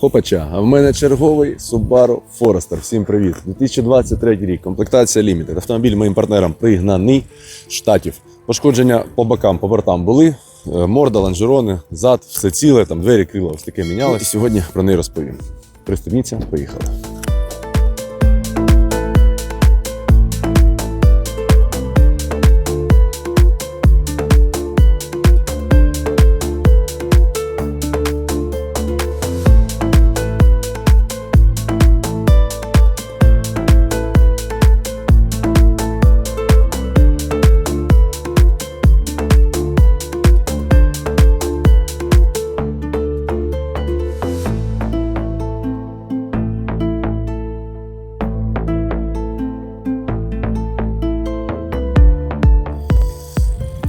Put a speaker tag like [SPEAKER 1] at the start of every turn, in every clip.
[SPEAKER 1] Хопача, а в мене черговий Subaru Forester. Всім привіт. 2023 рік. Комплектація Limited. Автомобіль моїм партнерам пригнаний штатів. Пошкодження по бокам, по бортам були. Е, Морда, лонжерони, зад, все ціле, там двері, крила, ось таке мінялось. Сьогодні про неї розповім. Пристебніться, поїхали.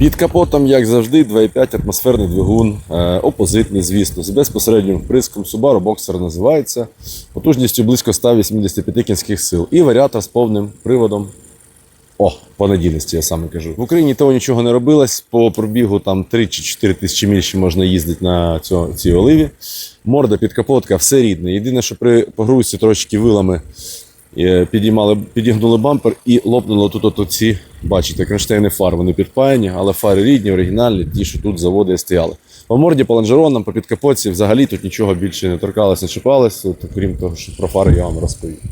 [SPEAKER 1] Під капотом, як завжди, 2,5 атмосферний двигун, е, опозитний, звісно, з безпосереднім вприском Subaru Boxer називається, потужністю близько 185 кінських сил і варіатор з повним приводом. О, по надійності, я саме кажу. В Україні того нічого не робилось. По пробігу там 3 чи 4 тисячі міль ще можна їздити на цьо- цій оливі. Морда, підкапотка, все рідне. Єдине, що при погрузці трошки вилами підіймали, підігнули бампер і лопнуло тут от ці, бачите, кронштейни фар. Вони підпаяні, але фари рідні, оригінальні, ті, що тут з заводу і стояли. По морді, по лонжеронам, по підкапотці взагалі тут нічого більше не торкалось, не чіпалось, от, крім того, що про фари я вам розповів.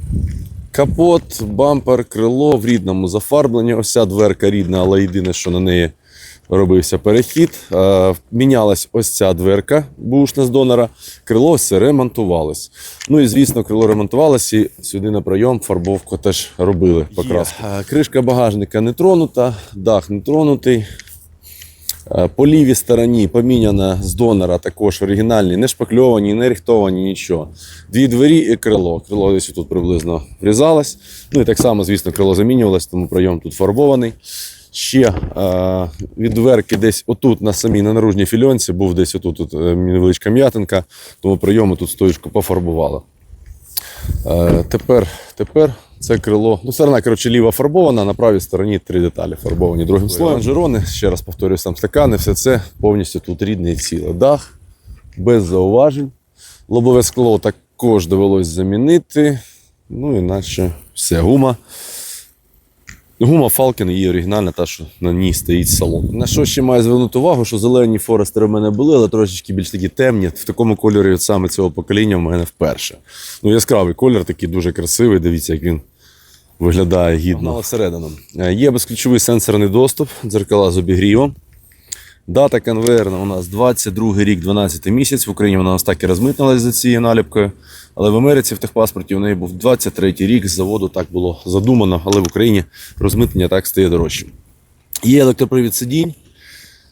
[SPEAKER 1] Капот, бампер, крило в рідному зафарбленні. Ось ця дверка рідна, але єдине, що на неї робився перехід. Е, мінялась ось ця дверка бушна з донора. Крило все ремонтувалось. Ну і звісно, крило ремонтувалось і сюди на прийом фарбовку теж робили покраску. Е, Кришка багажника не тронута, дах не тронутий. Е, По лівій стороні поміняна з донора також оригінальні, не шпакльовані, не рихтовані, нічого. Дві двері і крило. Крило десь тут приблизно врізалось. Ну і так само, звісно, крило замінювалось, тому прийом тут фарбований. Ще е, від дверки десь отут на самій на наружній фільонці був десь отут от, е, невеличка м'ятинка, тому прийому тут стоїчку пофарбувала. Е, тепер, тепер це крило. Ну, сторона, коротше, ліва фарбована, на правій стороні три деталі фарбовані другим слоєм. Лонжерони, ще раз повторюю, сам стакани, все це повністю тут рідне і ціле. Дах, без зауважень. Лобове скло також довелось замінити. Ну, іначе все, гума. Гума Falcon її оригінальна, та, що на ній стоїть салон. На що ще маю звернути увагу, що зелені Форестери в мене були, але трошечки більш такі темні. В такому кольорі от саме цього покоління в мене вперше. Ну, яскравий колір, такий дуже красивий. Дивіться, як він виглядає гідно. всередину. Е, Є безключовий сенсорний доступ, дзеркала з обігрівом. Дата конвейерна у нас 22 рік, 12 місяць. В Україні вона у нас так і розмитнилась за цією наліпкою. Але в Америці в техпаспорті у неї був 23 рік. З заводу так було задумано, але в Україні розмитнення так стає дорожчим. Є електропривід сидінь,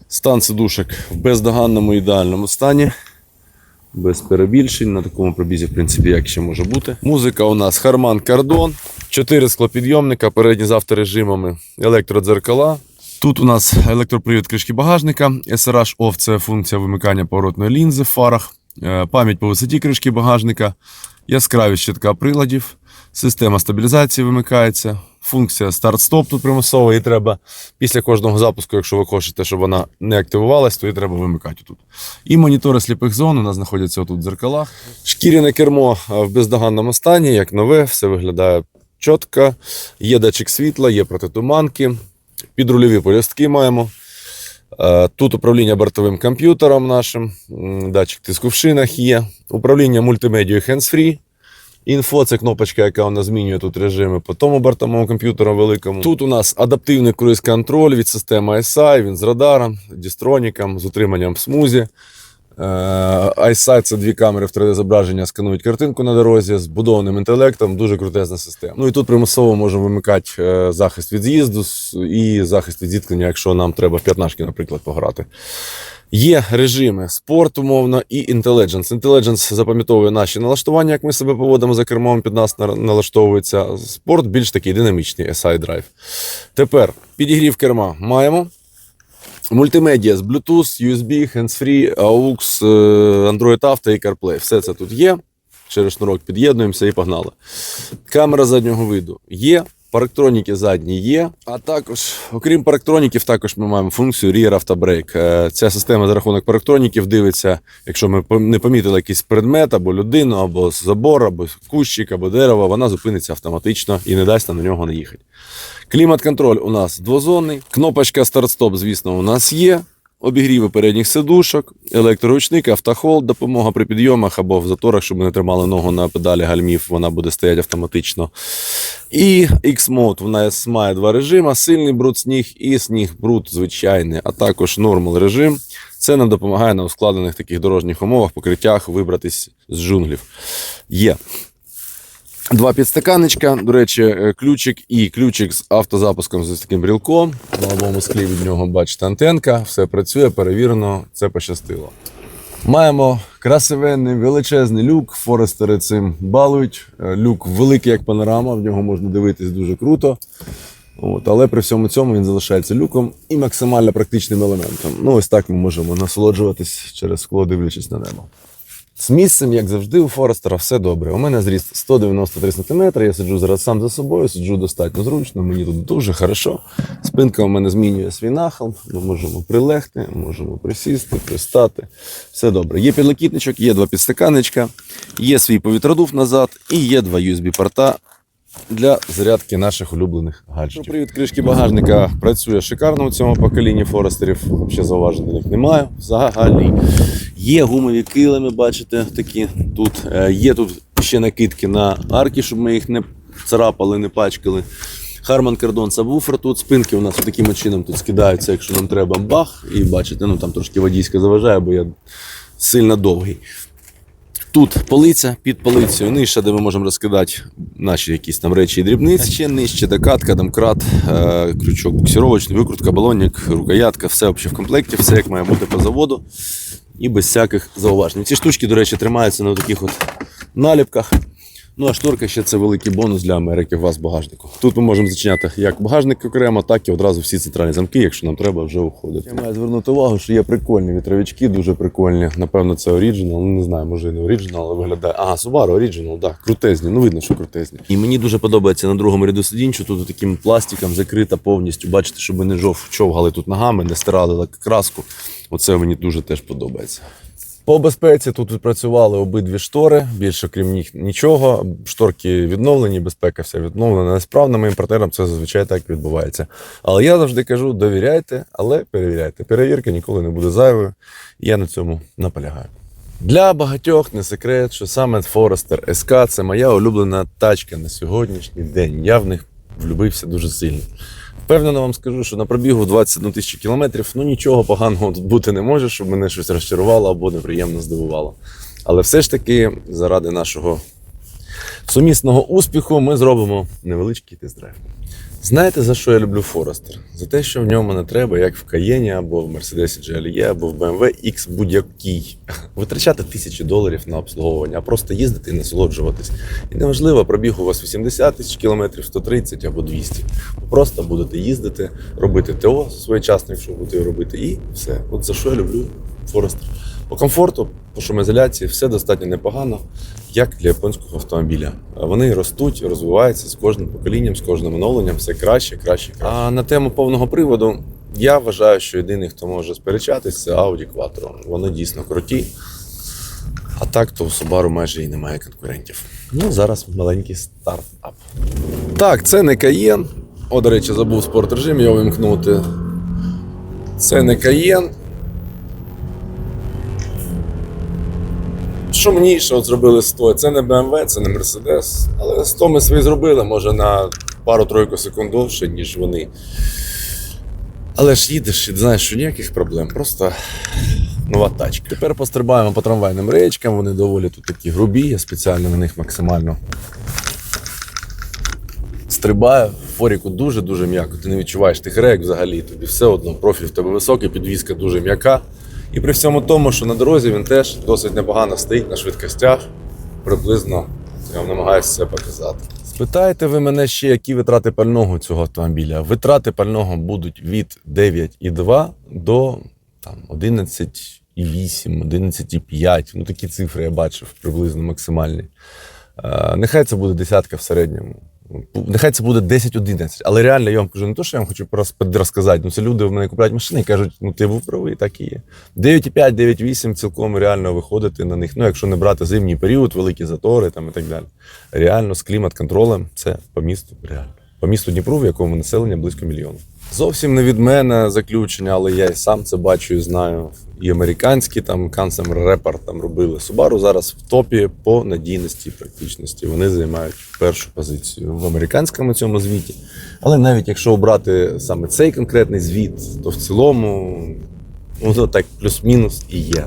[SPEAKER 1] стан сидушок в бездоганному ідеальному стані. Без перебільшень, на такому пробізі, в принципі, як ще може бути. Музика у нас Harman Kardon, 4 склопідйомника, передні з авторежимами, електродзеркала. Тут у нас електропривід кришки багажника, SRH OFF – це функція вимикання поворотної лінзи в фарах, Е, пам'ять по висоті кришки багажника, яскравість щитка приладів, система стабілізації вимикається, функція старт-стоп тут примусова, і треба після кожного запуску, якщо ви хочете, щоб вона не активувалась, то її треба вимикати тут. І монітори сліпих зон у нас знаходяться тут в дзеркалах. Шкіряне кермо е, в бездоганному стані, як нове, все виглядає чітко. Є датчик світла, є протитуманки, підрульові полістки маємо. Е, Тут управління бортовим комп'ютером нашим, датчик тиску в шинах є, управління мультимедією hands-free. Інфо це кнопочка, яка у нас змінює тут режими по тому бортовому комп'ютеру великому. Тут у нас адаптивний круїз-контроль від системи ISI, він з радаром, дістроніком, з утриманням в смузі. Е, iSight – це дві камери в 3D-зображення, сканують картинку на дорозі з будованим інтелектом, дуже крутезна система. Ну і тут примусово можемо вимикати е, захист від з'їзду і захист від зіткнення, якщо нам треба в п'ятнашки, наприклад, пограти. Є режими спорт, умовно, і Intelligence. Intelligence запам'ятовує наші налаштування, як ми себе поводимо за кермом, під нас налаштовується. Спорт більш такий динамічний, SI Drive. Тепер підігрів керма маємо. Мультимедіа з Bluetooth, USB, hands-free, AUX, е, Android Auto і CarPlay. Все це тут є. Через шнурок під'єднуємося і погнали. Камера заднього виду є. Парктроніки задні є. А також, окрім парктроніків, також ми маємо функцію Rear Auto. Е, Ця система за рахунок парктроніків дивиться, якщо ми не помітили якийсь предмет або людину, або забор, або кущик, або дерево, вона зупиниться автоматично і не дасть нам на нього наїхати. Клімат-контроль у нас двозонний. Кнопочка старт-стоп, звісно, у нас є. Обігріви передніх сидушок, електроручник, автохолд, допомога при підйомах або в заторах, щоб ми не тримали ногу на педалі гальмів, вона буде стояти автоматично. І X-Mode, у нас має два режими: сильний бруд сніг і сніг бруд звичайний, а також нормал режим. Це нам допомагає на ускладнених таких дорожніх умовах, покриттях вибратись з джунглів. Є Два підстаканничка, до речі, е, ключик і ключик з автозапуском з таким брілком. На лобовому склі від нього бачите антенка, все працює, перевірено, це пощастило. Маємо красивенний величезний люк. Форестери цим балують. Е, Люк великий, як панорама, в нього можна дивитись дуже круто. От, але при всьому цьому він залишається люком і максимально практичним елементом. Ну, ось так ми можемо насолоджуватись через скло, дивлячись на небо. З місцем, як завжди, у Форестера все добре. У мене зріст 193 см, я сиджу зараз сам за собою, сиджу достатньо зручно, мені тут дуже хорошо. Спинка у мене змінює свій нахил. Ми можемо прилегти, можемо присісти, пристати. Все добре. Є підлокітничок, є два підстаканничка, є свій повітродув назад і є два USB-порта для зарядки наших улюблених гаджетів. Привід кришки багажника працює шикарно у цьому поколінні форестерів. Взагалі зауважень до них немає. Взагалі. Є гумові килими, бачите, такі тут. Е, Є тут ще накидки на арки, щоб ми їх не царапали, не пачкали. Харман Кардон сабвуфер тут, спинки у нас таким чином тут скидаються, якщо нам треба бах. І бачите, ну там трошки водійська заважає, бо я сильно довгий. Тут полиця під полицею, нижче, де ми можемо розкидати наші якісь там речі і дрібниці. Ще нижче докатка, домкрат, е, крючок буксировочний, викрутка, балонник, рукоятка, все в комплекті, все як має бути по заводу і без всяких зауважень. Ці штучки, до речі, тримаються на таких от наліпках. Ну а шторка ще це великий бонус для Америки у вас багажнику. Тут ми можемо зачиняти як багажник окремо, так і одразу всі центральні замки, якщо нам треба вже уходити. Я маю звернути увагу, що є прикольні вітровички, дуже прикольні. Напевно, це оріджинал. Ну не знаю, може і не оріджинал, але виглядає. Ага, Subaru оріджинал, так, крутезні. Ну видно, що крутезні. І мені дуже подобається на другому ряду сидінь, що тут таким пластиком закрита повністю. Бачите, щоб не жов човгали тут ногами, не стирали краску. Оце мені дуже теж подобається. По безпеці тут відпрацювали обидві штори, більше крім них нічого. Шторки відновлені, безпека вся відновлена. Несправними імпортерам це зазвичай так відбувається. Але я завжди кажу: довіряйте, але перевіряйте. Перевірка ніколи не буде зайвою. Я на цьому наполягаю. Для багатьох не секрет, що саме Forester SK це моя улюблена тачка на сьогоднішній день. Я в них влюбився дуже сильно. Впевнено вам скажу, що на пробігу 21 тисячу кілометрів ну нічого поганого тут бути не може, щоб мене щось розчарувало або неприємно здивувало. Але все ж таки, заради нашого сумісного успіху, ми зробимо невеличкий тест-драйв. Знаєте, за що я люблю Forester? За те, що в ньому не треба, як в Каєні, або в Mercedes GLE, або в BMW X будь-який, витрачати тисячі доларів на обслуговування, а просто їздити і насолоджуватись. І неважливо, пробіг у вас 80 тисяч кілометрів, 130 або 200. Ви просто будете їздити, робити ТО своєчасно, якщо будете робити, і все. От за що я люблю Forester. По комфорту, по шумоізоляції, все достатньо непогано, як для японського автомобіля. Вони ростуть, розвиваються з кожним поколінням, з кожним оновленням, все краще, краще, краще. А на тему повного приводу я вважаю, що єдиний, хто може сперечатись, це Audi Quattro. Вони дійсно круті. А так, то у Subaru майже і немає конкурентів. Ну, зараз маленький стартап. Так, це не Cayenne. О, до речі, забув спорт режим його вимкнути. Це не Cayenne. Шумніше от зробили 100. Це не BMW, це не Mercedes. Але 100 ми свої зробили, може на пару-тройку секунд довше, ніж вони. Але ж їдеш і знаєш, що ніяких проблем, просто нова тачка. Тепер пострибаємо по трамвайним речкам, вони доволі тут такі грубі, я спеціально на них максимально стрибаю. Форіку дуже-дуже м'яко. Ти не відчуваєш тих рейк взагалі, тобі все одно, профіль в тебе високий, підвізка дуже м'яка. І при всьому тому, що на дорозі він теж досить непогано стоїть на швидкостях, приблизно я вам намагаюся це показати. Спитаєте ви мене ще, які витрати пального цього автомобіля? Витрати пального будуть від 9,2 до там, 11,8, 11,5. Ну такі цифри я бачив приблизно максимальні. Е, Нехай це буде десятка в середньому. Нехай це буде 10-11, але реально я вам кажу, не то, що я вам хочу роз- розказати, ну це люди в мене купляють машини і кажуть, ну ти був правий, так і є. 9,5, 9,8 цілком реально виходити на них. Ну, якщо не брати зимній період, великі затори там і так далі. Реально з клімат-контролем це по місту реально. По місту Дніпру, в якому населення близько мільйона. Зовсім не від мене заключення, але я і сам це бачу і знаю. І американські там Consumer Report там робили. Subaru зараз в топі по надійності і практичності. Вони займають першу позицію в американському цьому звіті. Але навіть якщо обрати саме цей конкретний звіт, то в цілому ну, то так плюс-мінус і є.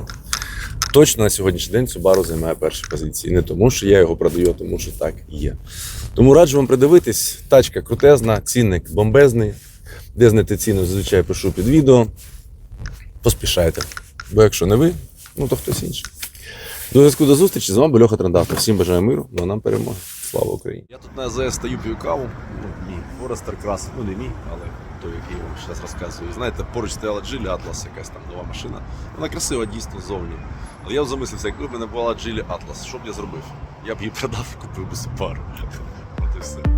[SPEAKER 1] Точно на сьогоднішній день Subaru займає перші позиції. Не тому, що я його продаю, а тому що так і є. Тому раджу вам придивитись. Тачка крутезна, цінник бомбезний. Де знайти ціну, зазвичай пишу під відео. Поспішайте. Бо якщо не ви, ну то хтось інший. До зв'язку до зустрічі. З вами Льоха Трендавка. Всім бажаю миру, ну а нам перемоги. Слава Україні! Я тут на АЗС стою п'ю каву. Ну, мій Форестер Крас. Ну, не мій, але той, який я вам зараз розказую. Знаєте, поруч стояла Джилі Атлас, якась там нова машина. Вона красива дійсно ззовні. Але я замислився, якби в мене була Джилі Атлас, що б я зробив? Я б її продав і купив би Subaru. От і все.